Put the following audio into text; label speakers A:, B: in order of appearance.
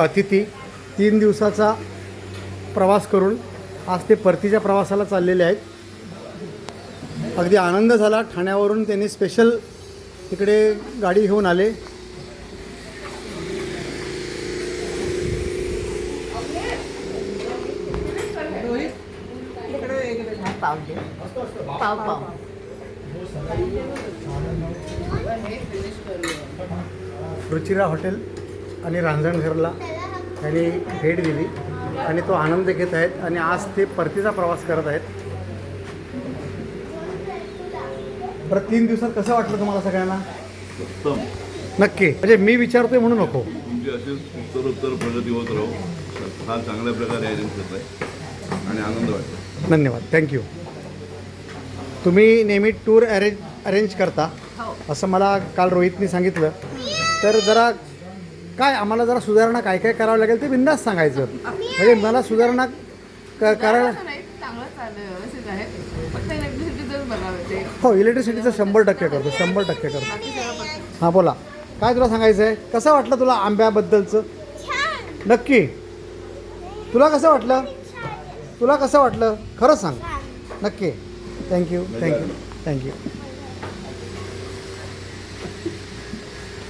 A: अतिथी तीन दिवसाचा प्रवास करून आज ते परतीच्या प्रवासाला चाललेले आहेत. अगदी आनंद झाला. ठाण्यावरून त्यांनी स्पेशल तिकडे गाडी घेऊन आले. रुचिरा हॉटेल. आणि रांजणघरला त्यांनी भेट दिली. आणि तो आनंद घेत आहेत आणि आज ते परतीचा प्रवास करत आहेत. बरं तीन दिवसात कसं वाटलं तुम्हाला सगळ्यांना?
B: उत्तम.
A: नक्की. म्हणजे मी विचारतोय म्हणू नको.
B: तुमची अशीच प्रगती होत राहू. फार चांगल्या प्रकारे आयोजन करत आहे. आणि आनंद वाटतो.
A: धन्यवाद. थँक्यू तुम्ही नेहमी टूर अरेंज अरेंज करता. असं मला काल रोहितनी सांगितलं. तर जरा काय आम्हाला जरा सुधारणा काय काय करावं लागेल ते बिंदास सांगायचं. म्हणजे मला सुधारणा क करायला हो इलेक्ट्रिसिटीचं शंभर टक्के करतो शंभर टक्के करतो. हां बोला. काय तुला सांगायचं आहे कसं वाटलं तुला आंब्याबद्दलचं? नक्की. तुला कसं वाटलं? तुला कसं वाटलं? खरंच सांग. नक्की. Thank you thank you thank you